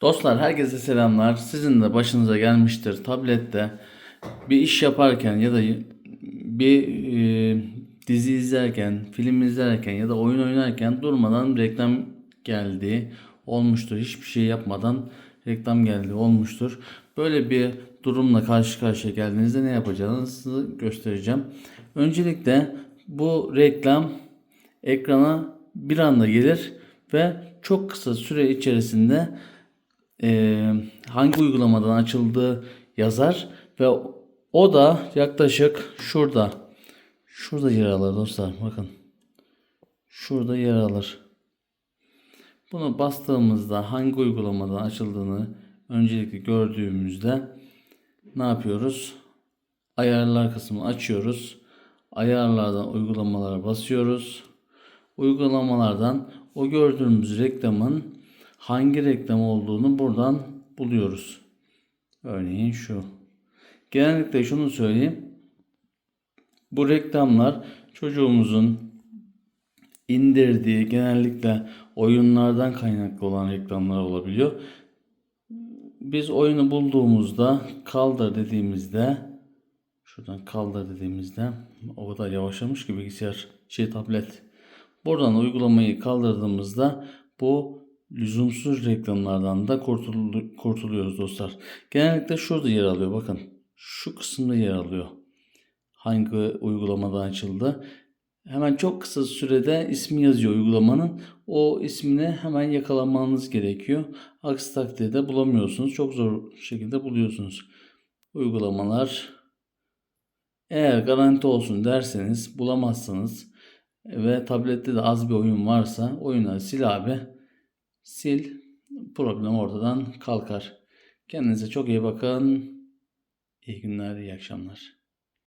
Dostlar herkese selamlar. Sizin de başınıza gelmiştir tablette bir iş yaparken ya da bir e, dizi izlerken, film izlerken ya da oyun oynarken durmadan reklam geldiği olmuştur. Hiçbir şey yapmadan reklam geldiği olmuştur. Böyle bir durumla karşı karşıya geldiğinizde ne yapacağınızı göstereceğim. Öncelikle bu reklam ekrana bir anda gelir ve çok kısa süre içerisinde e, hangi uygulamadan açıldığı yazar ve o da yaklaşık şurada şurada yer alır dostlar bakın şurada yer alır. Bunu bastığımızda hangi uygulamadan açıldığını öncelikle gördüğümüzde ne yapıyoruz? Ayarlar kısmını açıyoruz. Ayarlardan uygulamalara basıyoruz. Uygulamalardan o gördüğümüz reklamın hangi reklam olduğunu buradan buluyoruz. Örneğin şu. Genellikle şunu söyleyeyim. Bu reklamlar çocuğumuzun indirdiği genellikle oyunlardan kaynaklı olan reklamlar olabiliyor. Biz oyunu bulduğumuzda kaldır dediğimizde şuradan kaldır dediğimizde o kadar yavaşlamış ki bilgisayar şey tablet. Buradan uygulamayı kaldırdığımızda bu lüzumsuz reklamlardan da kurtul- kurtuluyoruz dostlar. Genellikle şurada yer alıyor bakın. Şu kısımda yer alıyor. Hangi uygulamadan açıldı. Hemen çok kısa sürede ismi yazıyor uygulamanın. O ismini hemen yakalamanız gerekiyor. Aksi takdirde bulamıyorsunuz. Çok zor şekilde buluyorsunuz. Uygulamalar eğer garanti olsun derseniz bulamazsınız ve tablette de az bir oyun varsa oyunları sil abi. Sil. Problem ortadan kalkar. Kendinize çok iyi bakın. İyi günler, iyi akşamlar.